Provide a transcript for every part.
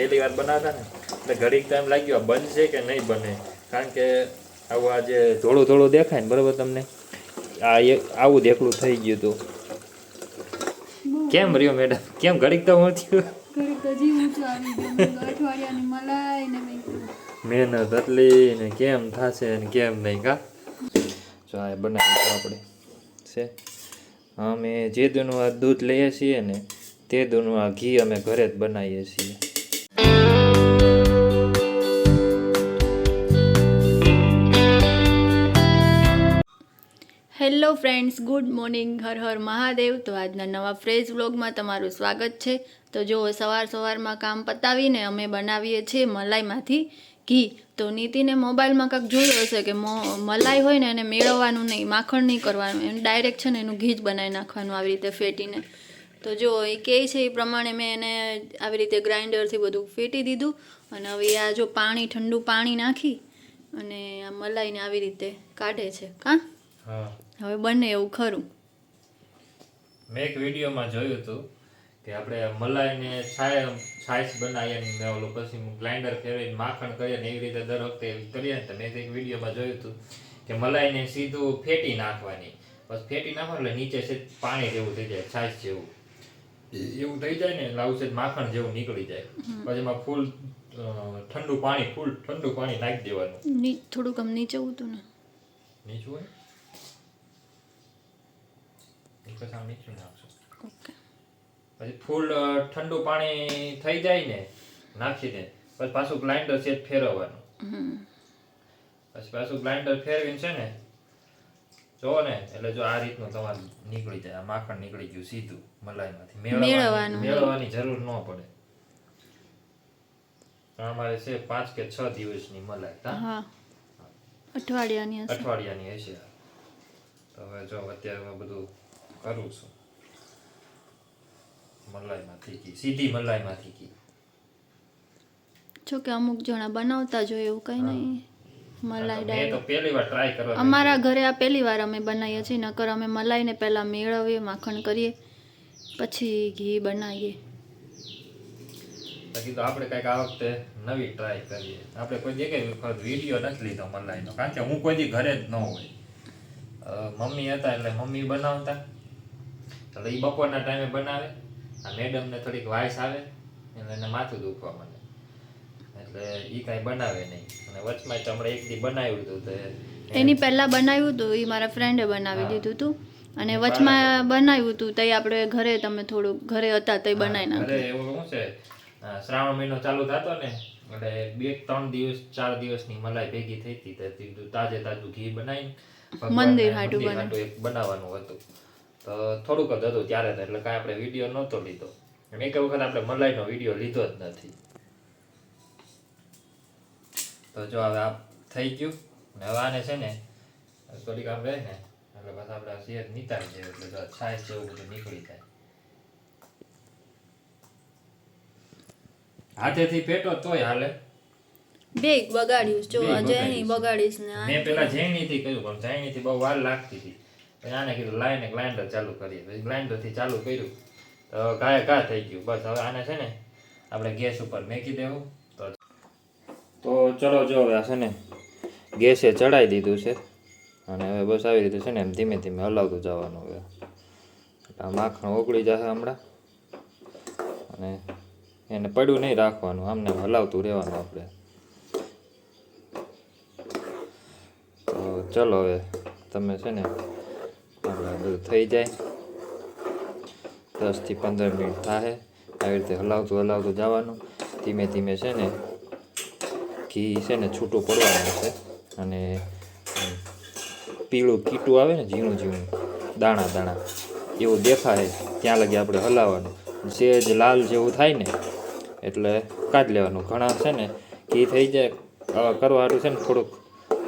પહેલી વાર બનાવતા ને એટલે ઘડીક ટાઈમ લાગ્યો આ બનશે કે નહીં બને? કારણ કે આવું આ જે ધોળું ધોળું દેખાય ને બરાબર તમને? આ એક આવું દેખલું થઈ ગયું હતું કેમ રહ્યો મેડમ કેમ ઘડીક તો હું થયું? મહેનત એટલી ને કેમ થશે ને કેમ નહીં કા? જો આ બનાવી તો આપણે. છે? અમે જે દૂનું આ દૂધ લઈએ છીએ ને તે દૂધનું આ ઘી અમે ઘરે જ બનાવીએ છીએ. Hello friends, good morning, Har Har Mahadev. તો આજના નવા ફ્રેશ વ્લોગમાં તમારું સ્વાગત છે. તો જો સવાર સવારમાં કામ પતાવીને અમે બનાવીએ છીએ મલાઈમાંથી ઘી. તો નીતિને મોબાઈલમાં કંઈક જોયું હશે કે મલાઈ હોય ને એને મેળવવાનું નહીં, માખણ નહીં કરવાનું. એનું ડાયરેક્ટ છે ને એનું ઘી જ બનાવી નાખવાનું આવી રીતે ફેટીને. તો જો એ કહે છે એ પ્રમાણે મેં એને આવી રીતે ગ્રાઇન્ડરથી બધું ફેટી દીધું. અને હવે આ જો પાણી, ઠંડુ પાણી નાખી અને આ મલાઈને આવી રીતે કાઢે છે. કાં? હા. હવે બને એવું ખરું. મેં એક વિડીયોમાં જોયું હતું કે આપણે મલાઈને છાય છાશ બનાવીએ અને મેં ઓલું પછી ગ્રાઇન્ડર ફેરવીને માખણ કરીએ ને એવી રીતે દર વખતે કરીએ ને તો મેં એક વિડીયોમાં જોયું હતું કે મલાઈને સીધું ફેટી નાખવાની. બસ ફેટી નાખો એટલે નીચે છે પાણી જેવું થઈ જાય છાશ જેવું. એવું થઈ જાય ને એટલે આવું છે માખણ જેવું નીકળી જાય. પછી એમાં ફૂલ ઠંડુ પાણી ફૂલ ઠંડુ પાણી નાખી દેવાનું. થોડુંક આમ નીચે ઉતું ને. નીચું હોય? આમ નીચું નાખશો. ઓકે. પછી ફૂલ ઠંડુ પાણી થઈ જાય ને નાખીને પછી પાછું ગ્લાઇન્ડર છે ફેરવવાનું. પછી પાછું ગ્લાઇન્ડર ફેરવીને છે ને જો ને એટલે જો આ રીતનું તમારે નીકળી જાય માખણ નીકળી ગયું સીધું મલાઈમાંથી. મેળવવાની. મેળવવાનું જરૂર ન પડે. અમારે છે પાંચ કે છ દિવસની મલાઈ હા? અઠવાડિયાની હશે. અઠવાડિયાની હશે. હવે જો અત્યારે બધું કરું છું. મલાઈમાંથી ઘી સીધી મલાઈમાંથી ઘી. જો કે અમુક જણા બનાવતા જોઈએ એવું કંઈ નહીં. મલાઈ મેં તો પહેલી વાર ટ્રાય કરવા અમારા ઘરે આ પહેલી વાર અમે બનાવીએ છીએ નકર અમે મલાઈને પહેલાં મેળવીએ માખણ કરીએ પછી ઘી બનાવીએ. બાકી તો આપણે કંઈક આ વખતે નવી ટ્રાય કરીએ. આપણે કોઈ જગ્યાએ વખત વીડિયો નથી લીધો મલાઈનો. કારણ કે હું કોઈ ઘરે જ ન હોય. મમ્મી હતા એટલે મમ્મી બનાવતા. એટલે એ બપોરના ટાઈમે બનાવે આ મેડમને થોડીક વાયસ આવે એટલે એને માથું દુખવા મને એટલે એ કાંઈ બનાવે નહીં. અને વચમાં તો હમણાં એક દી બનાવ્યું હતું તો એની પહેલાં બનાવ્યું હતું એ મારા ફ્રેન્ડે બનાવી દીધું હતું અને વચમાં બનાવ્યું હતું તઈ આપણે ઘરે તમે થોડું ઘરે હતા તઈ બનાવી અરે એવું શું છે? શ્રાવણ મહિનો ચાલુ થતો ને એટલે બે ત્રણ દિવસ ચાર દિવસની મલાઈ ભેગી થઈ હતી તો તાજે તાજું ઘી બનાવીને મંદિર હાટું. બનાવવાનું હતું. તો થોડુંક જ હતું ત્યારે તો એટલે કાંઈ આપણે વીડિયો નહોતો લીધો. અને એક વખત આપણે મલાઈનો વીડિયો લીધો જ નથી. તો જો હવે આ થઈ ગયું. હવે આને છે ને થોડીક આમ રહે ને એટલે પાછા આપણે શેર સેહત જાય એટલે જો છાશ જેવું બધું નીકળી જાય. હાથેથી પેટો તોય હાલે. બે બગાડ્યું જો જૈની. બગાડીશ ને મેં પેલા જૈની થી કહ્યું પણ જૈની થી બહુ વાર લાગતી હતી. આને કીધું, લાઈને ગ્લાઇન્ડર ચાલુ કરીએ. પછી ગ્લાઇન્ડરથી ચાલુ કર્યું. તો ગાય ઘા થઈ ગયું. બસ હવે આને છે ને આપણે ગેસ ઉપર મેકી દેવું. તો તો ચલો જો હવે આ છે ને ગેસે ચડાવી દીધું છે. અને હવે બસ આવી રીતે છે ને એમ ધીમે ધીમે હલાવતું જવાનું હવે. આ માખણ ઓગળી જશે હમણાં. અને એને પડ્યું નહીં રાખવાનું. આમને હલાવતું રહેવાનું આપણે. તો ચલો હવે તમે છે ને બધું થઈ જાય દસથી પંદર મિનિટ થાય આવી રીતે હલાવતું હલાવતું જવાનું ધીમે ધીમે છે ને ઘી છે ને છૂટું પડવાનું છે અને પીળું કીટું આવે ને ઝીણું ઝીણું દાણા દાણા એવું દેખાય ત્યાં લગી આપણે હલાવવાનું જે જ લાલ જેવું થાય ને એટલે કાઢી લેવાનું ઘણા છે ને ઘી થઈ જાય કરવા હાટું છે ને થોડુંક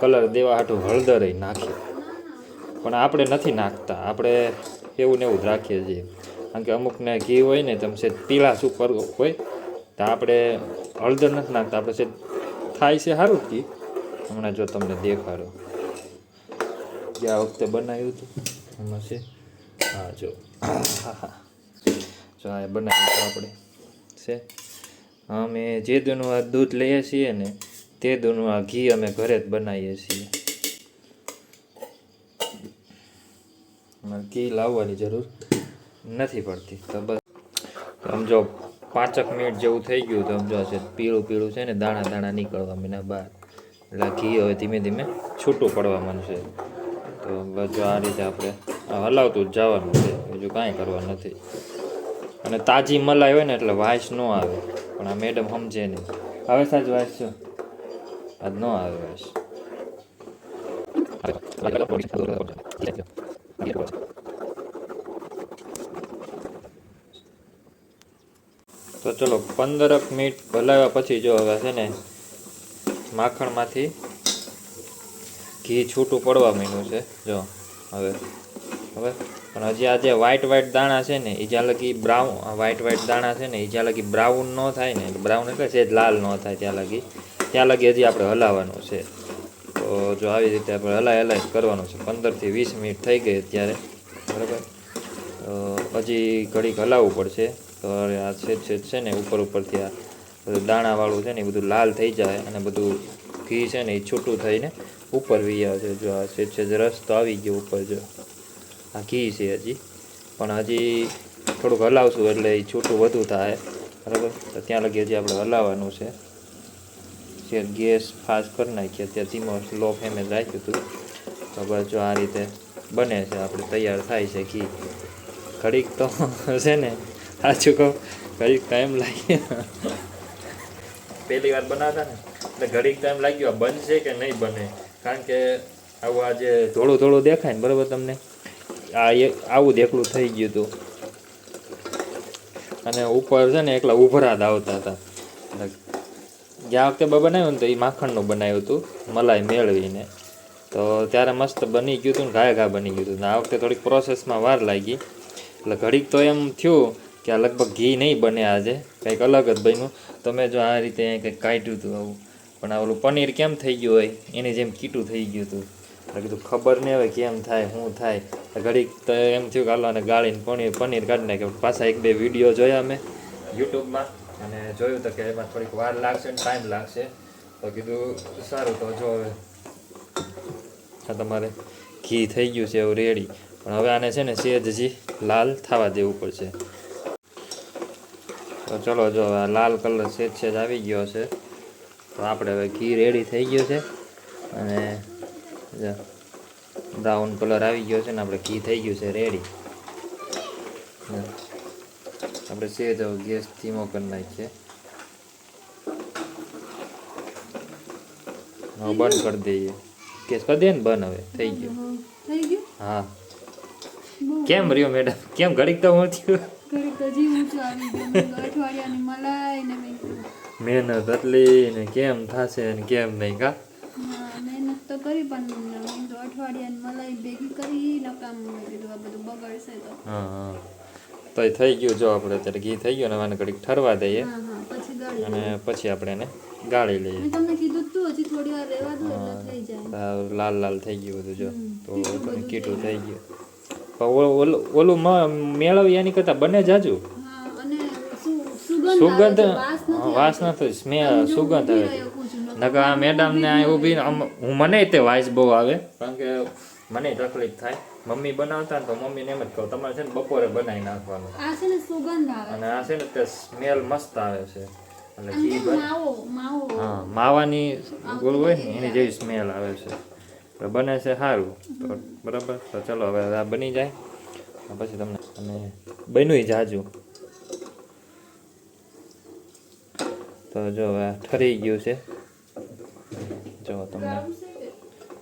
કલર દેવા હાટું હળદર નાખીએ પણ આપણે નથી નાખતા. આપણે એવું ને એવું જ રાખીએ છીએ. કારણ કે અમુકને ઘી હોય ને તમે છે પીળા સુપર હોય, તો આપણે હળદર નથી નાખતા. આપણે છે થાય છે સારું ઘી. હમણાં જો તમને દેખાડો. ગયા વખતે બનાવ્યું હતું, એમાં છે, હા, જો. હા હા જો આ બનાવ્યું હતું આપણે, છે. અમે જે દૂધનું આ દૂધ લઈએ છીએ ને, તે દૂધનું આ ઘી અમે ઘરે જ બનાવીએ છીએ. ઘી લાવવાની જરૂર નથી પડતી. તો બસ સમજો પાંચક મિનિટ જેવું થઈ ગયું તો સમજો છે પીળું પીળું છે ને દાણા દાણા નીકળવા મીના બહાર. એટલે ઘી હવે ધીમે ધીમે છૂટું પડવા માંડશે તો જો આ રીતે આપણે હલાવતું જ જવાનું છે. બીજું કાંઈ કરવા નથી. અને તાજી મલાઈ હોય ને એટલે વાસ ન આવે. પણ આ મેડમ સમજે નહીં. હવે સાજ વાસ છો આજ ન આવે વાસ. તો ચલો પંદરક મિનિટ હલાવ્યા પછી જો હવે છે ને, માખણમાંથી ઘી છૂટું પડવા માંડ્યું છે. જો, હવે હવે. પણ હજી આ જે વ્હાઈટ વ્હાઈટ દાણા છે ને, એ જ્યાં લગી બ્રાઉન વ્હાઈટ વ્હાઈટ દાણા છે ને, એ જ્યાં લગી બ્રાઉન ન થાય ને બ્રાઉન એટલે છે લાલ ન થાય ત્યાં લગી. ત્યાં લગી હજી આપણે હલાવવાનું છે. તો જો આવી રીતે આપણે હલાય હલાય કરવાનું છે. પંદરથી વીસ મિનિટ થઈ ગઈ અત્યારે. બરાબર? હજી ઘડીક હલાવવું પડશે. તો આ છેદ છેદ છે ને ઉપર ઉપરથી આ દાણાવાળું છે ને એ બધું લાલ થઈ જાય અને બધું ઘી છે ને એ છૂટું થઈને ઉપર વી આવે છે. જો આ છેદ છેદ રસ તો આવી ગયો ઉપર જો. આ ઘી છે હજી. પણ હજી થોડુંક હલાવશું એટલે એ છૂટું વધુ થાય. બરાબર? તો ત્યાં લગી હજી આપણે હલાવવાનું છે. જે ગેસ ફાસ્ટ કરી નાખીએ. ત્યાં ધીમો સ્લો ફ્લેમે રાખ્યું હતું. તો જો આ રીતે બને છે, આપણે તૈયાર થાય છે ઘી. ઘડીક તો છે ને, સાચું કહું, ઘડીક ટાઈમ લાગે. પહેલી વાર બનાવતા ને, એટલે ઘડીક ટાઈમ લાગ્યો બનશે કે નહીં બને? કારણ કે આવું આ જે ધોળું ધોળું દેખાય ને, બરાબર તમને? આ એક, આવું દેખલું થઈ ગયું હતું. અને ઉપર છે ને, એકલા ઉભરા જ આવતા હતા. ગયા વખતે બનાવ્યું ને તો એ માખણનું બનાવ્યું હતું, મલાઈ મેળવીને. તો ત્યારે મસ્ત બની ગયું હતું ને ઘાય ઘા બની ગયું હતું. આ વખતે થોડીક પ્રોસેસમાં વાર લાગી. એટલે ઘડીક તો એમ થયું કે આ લગભગ ઘી નહીં બને આજે. કંઈક અલગ જ બન્યું. તમે જો આ રીતે કંઈક કાઢ્યું હતું આવું. પણ આ ઓલું પનીર કેમ થઈ ગયું હોય? એની જેમ કીટું થઈ ગયું હતું. એટલે કીધું ખબર નહીં હવે કેમ થાય, શું થાય. ઘડીક તો એમ થયું કે હાલો ને ગાળીને પનીર પનીર કાઢી નાખ્યું. પાછા એક બે વીડિયો જોયા મેં યુટ્યુબમાં. અને જોયું તો કે એમાં થોડીક વાર લાગશે ને ટાઈમ લાગશે. તો કીધું, સારું તો જો હવે. આ તમારે ઘી થઈ ગયું છે એવું રેડી પણ હવે આને છે ને સેજ લાલ થવા દેવું પડશે. તો ચલો જો હવે લાલ કલર સેજ સેજ આવી ગયો છે. તો આપણે હવે ઘી રેડી થઈ ગયું છે. અને બ્રાઉન કલર આવી ગયો છે ને આપણે ઘી થઈ ગયું છે રેડી આપણે છે તો ગેસ ધીમો કરી નાખીએ. હા બંધ કરી દઈએ. ગેસ કરી દે ને બંધ હવે થઈ ગયું. થઈ ગયું? હા. કેમ રહ્યો મેડમ? કેમ ઘડીક તો હું થયું? મહેનત એટલી ને કેમ થશે ને કેમ નહીં કા? મહેનત તો કરી પણ અઠવાડિયા મલાઈ ભેગી કરી નકામ કીધું આ બધું બગડશે તો. હા હા. તો એ થઈ ગયું. જો આપણે અત્યારે ઘી થઈ ગયું ને આને ઘડીક ઠરવા દઈએ. હા હા પછી ગળી અને પછી આપણે એને ગાળી લઈએ. તમને કીધું તું હજી થોડી વાર રહેવા દો એટલે થઈ જાય. લાલ લાલ થઈ ગયું બધું જો. તો કીટું થઈ થઈ ગયું. પણ ઓલું ઓલું મ- મેળવી એની કરતાં બને જાજુ. હા સુગંધ વાસ નથી હા, વાસ આવતી. નથી સ્મેલ સુગંધ આવે નકર આ મેડમ ને આ ઊભી આમ હું મને તે વાઇસ બહુ આવે. કારણ કે મને તકલીફ થાય. મમ્મી બનાવતા ને તો મમ્મીને એમ જ કહું તમારે છે ને બપોરે બનાવી નાખવાનું. આ છે ને સુગંધ આવે. અને આ છે ને તે સ્મેલ મસ્ત આવે છે. એટલે ઘી માવો માવો. હા માવાની ગોળ હોય ને એની જેવી સ્મેલ આવે છે. બને છે સારું. તો બરાબર તો ચલો હવે આ બની જાય. પછી તમને અને બન્યું જાજુ. તો જો હવે આ ઠરી ગયું છે. જો તમને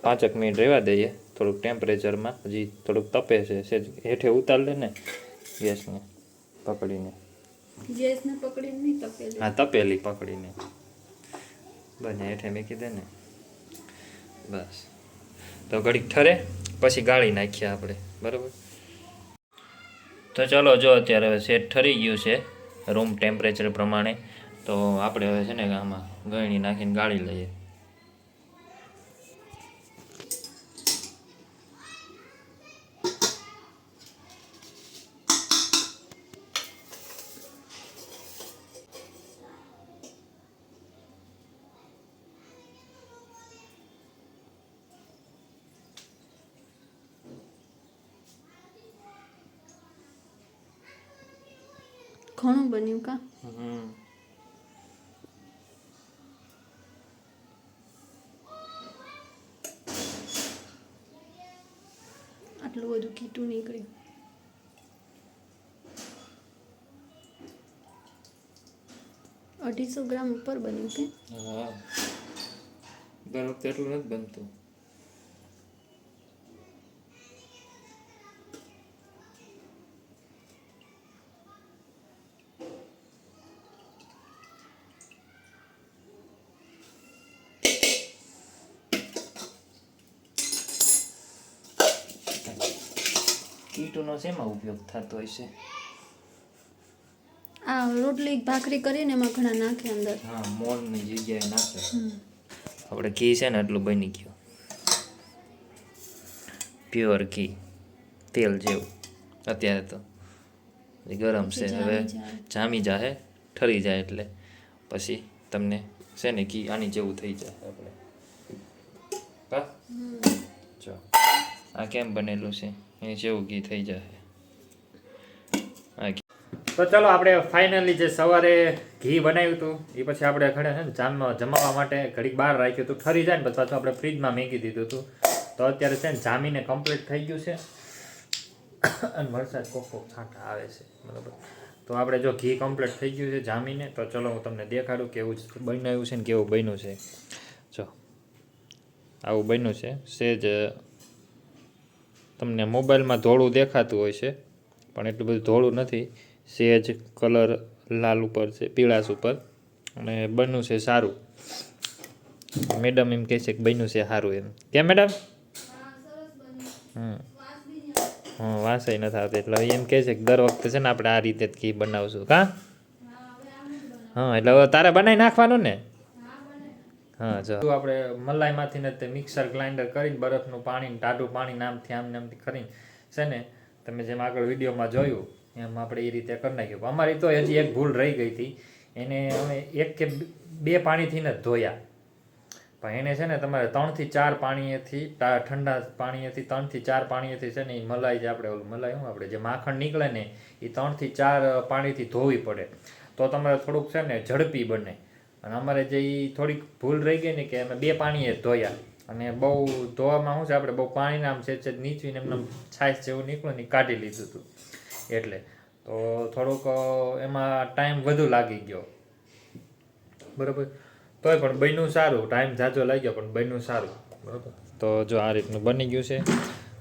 પાંચેક મિનિટ રહેવા દઈએ. થોડુંક ટેમ્પરેચરમાં હજી થોડુંક તપે છે સેજ હેઠે ઉતાર લે ને ગેસને પકડીને. ગેસને પકડીને નહીં તપેલી. હા તપેલી પકડીને. બને હેઠે મેકી દે ને. બસ. તો ઘડીક ઠરે પછી ગાળી નાખીએ આપણે. બરાબર? તો ચાલો જો અત્યારે હવે સેટ ઠરી ગયું છે રૂમ ટેમ્પરેચર પ્રમાણે તો આપણે હવે છે ને આમાં ગળણી નાખીને ગાળી લઈએ. ઘણું બન્યું કા આટલું બધું કીટું નીકળ્યું અઢીસો ગ્રામ ઉપર બન્યું કે દર વખતે એટલું નથી બનતું કીટુનો શેમાં ઉપયોગ થતો હોય છે? આ રોટલી ભાખરી કરીને એમાં ઘણા નાખે અંદર. હા મોલની જગ્યાએ નાખે. આપણે ઘી છે ને એટલું બની ગયું. પ્યોર ઘી. તેલ જેવું. અત્યારે તો ગરમ છે. હવે જામી જાહે ઠરી જાય એટલે. પછી તમને છે ને ઘી આની જેવું થઈ જાય આપણે. હા? જો. આ કેમ બનેલું છે? એ ઘી થઈ જાય તો ચલો આપણે ફાઇનલી જે સવારે ઘી બનાવ્યું હતું, એ પછી આપણે ઘરે છે ને જામમાં જમાવવા માટે ઘડીક બહાર રાખ્યું હતું. ઠરી જાય ને પછી પાછું આપણે ફ્રીજમાં મૂકી દીધું હતું. તો અત્યારે છે ને જામીને કમ્પ્લીટ થઈ ગયું છે. અને વરસાદ કોક કોક છાંટા આવે છે. બરાબર. તો આપણે જો ઘી કમ્પ્લીટ થઈ ગયું છે જામીને, તો ચલો હું તમને દેખાડું કેવું બનાવ્યું છે ને કેવું બન્યું છે. જો, આવું બન્યું છે. સેજ તમને મોબાઈલમાં ધોળું દેખાતું હોય છે, પણ એટલું બધું ધોળું નથી. સેજ, કલર લાલ ઉપર છે, પીળાશ ઉપર. અને બન્યું છે સારું. મેડમ એમ કહે છે કે બન્યું છે સારું એમ. કેમ મેડમ? હમ. હં વાંસાઈ નથી આવતી. એટલે એમ કહે છે કે દર વખતે છે ને આપણે આ રીતે જ ઘી બનાવશું, કા? હા, એટલે તારે બનાવી નાખવાનું ને? હા, જો. આપણે મલાઈમાંથી ને તે મિક્સર ગ્રાઇન્ડર કરીને બરફનું પાણી ટાઢું પાણી નામથી આમ નામથી કરીને છે ને, તમે જેમ આગળ વિડીયોમાં જોયું, એમ આપણે એ રીતે કરી નાખ્યું. અમારી તો હજી એક ભૂલ રહી ગઈ હતી. એને અમે એક કે બે પાણીથી ને ધોયા. પણ એને છે ને તમારે ત્રણથી ચાર પાણીએથી ઠંડા પાણીએથી, ત્રણથી ચાર પાણીએથી છે ને એ મલાઈ જે આપણે ઓલું મલાઈ શું આપણે જે માખણ નીકળે ને એ ત્રણથી ચાર પાણીથી ધોવી પડે. તો તમારે થોડુંક છે ને ઝડપી બને. અને અમારે જે થોડીક ભૂલ રહી ગઈ ને કે અમે બે પાણીએ ધોયા. અને બહુ ધોવામાં શું છે, આપણે બહુ પાણી નામ છે છે નીચવીને એમને છાશ જેવું નીકળ્યું ને કાઢી લીધું હતું એટલે તો થોડુંક એમાં ટાઈમ વધુ લાગી ગયો. બરાબર? તોય પણ બન્યું સારું. ટાઈમ ઝાઝો લાગ્યો, પણ બન્યું સારું. બરાબર? તો જો આ રીતનું બની ગયું છે.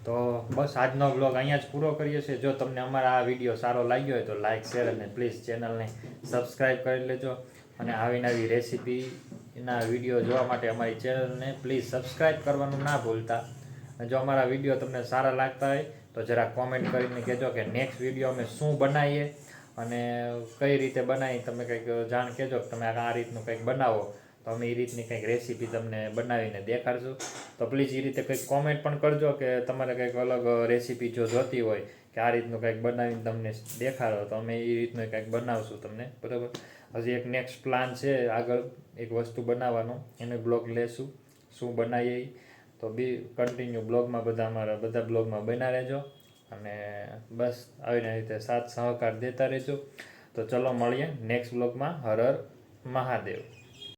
તો બસ આજનો બ્લોગ અહીંયા જ પૂરો કરીએ છીએ. જો તમને અમારા આ વીડિયો સારો લાગ્યો હોય તો લાઇક શેર અને પ્લીઝ ચેનલને સબસ્ક્રાઈબ કરી લેજો. અને આવી નવી રેસીપીના વીડિયો જોવા માટે અમારી ચેનલને પ્લીઝ સબસ્ક્રાઈબ કરવાનું ના ભૂલતા. જો અમારા વીડિયો તમને સારા લાગતા હોય, તો જરા કોમેન્ટ કરીને કહેજો કે નેક્સ્ટ વીડિયો અમે શું બનાવીએ અને કઈ રીતે બનાવી તમે કંઈક જાણ કહેજો કે તમે આ રીતનું કંઈક બનાવો. તો અમે એ રીતની કંઈક રેસીપી તમને બનાવીને દેખાડશું. તો પ્લીઝ એ રીતે કંઈક કોમેન્ટ પણ કરજો કે તમારે કંઈક અલગ રેસીપી જો જોતી હોય કે આ રીતનું કંઈક બનાવીને તમને દેખાડો. તો અમે એ રીતનું કંઈક બનાવશું તમને, બરાબર? હજી એક નેક્સ્ટ પ્લાન છે આગળ એક વસ્તુ બનાવવાનો. એને બ્લોગ લેશું. શું બનાવીએ. તો બી કન્ટિન્યુ બ્લોગમાં બધા અમારા બધા બ્લોગમાં બના રહેજો. અને બસ આવીને રીતે સાથ સહકાર દેતા રહેજો. તો ચલો મળીએ નેક્સ્ટ બ્લોગમાં હર મહાદેવ.